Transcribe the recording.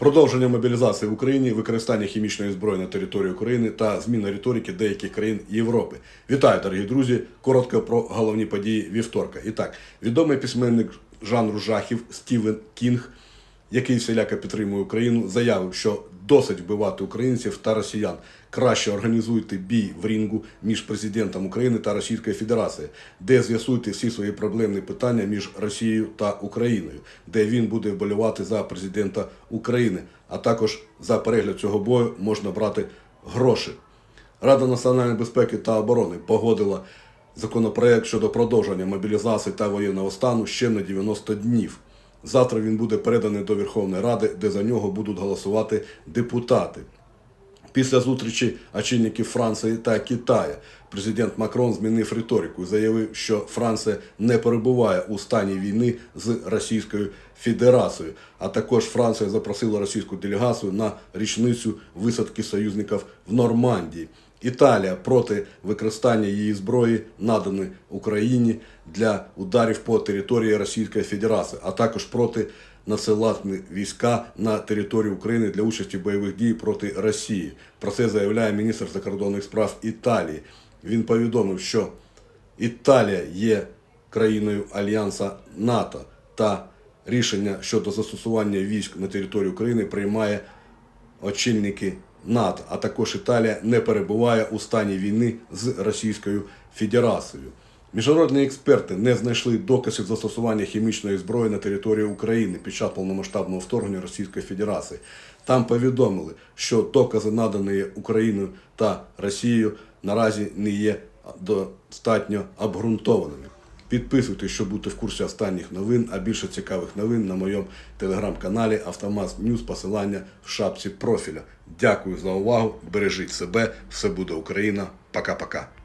Продовження мобілізації в Україні, використання хімічної зброї на території України та зміна риторики деяких країн Європи. Вітаю, дорогі друзі! Коротко про головні події вівторка. І так, відомий письменник жанру жахів Стівен Кінг, який всіляко підтримує Україну, заявив, що досить вбивати українців та росіян. Краще організуйте бій в рінгу між президентом України та Російською Федерацією, де з'ясуйте всі свої проблемні питання між Росією та Україною, де він буде вболівати за президента України. А також за перегляд цього бою можна брати гроші. Рада національної безпеки та оборони погодила законопроект щодо продовження мобілізації та воєнного стану ще на 90 днів. Завтра він буде переданий до Верховної Ради, де за нього будуть голосувати депутати. Після зустрічі очільників Франції та Китаю президент Макрон змінив риторику і заявив, що Франція не перебуває у стані війни з Російською Федерацією. А також Франція запросила російську делегацію на річницю висадки союзників в Нормандії. Італія проти використання її зброї наданої Україні для ударів по території Російської Федерації, а також проти насилати війська на територію України для участі в бойових дій проти Росії. Про це заявляє міністр закордонних справ Італії. Він повідомив, що Італія є країною Альянса НАТО та рішення щодо застосування військ на територію України приймає очільники НАТО, а також Італія не перебуває у стані війни з Російською Федерацією. Міжнародні експерти не знайшли доказів застосування хімічної зброї на території України під час повномасштабного вторгнення Російської Федерації. Там повідомили, що докази, надані Україною та Росією, наразі не є достатньо обґрунтованими. Підписуйтесь, щоб бути в курсі останніх новин, а більше цікавих новин на моєму телеграм-каналі Автомаз Ньюс, посилання в шапці профіля. Дякую за увагу. Бережіть себе, все буде Україна. Пока-пока.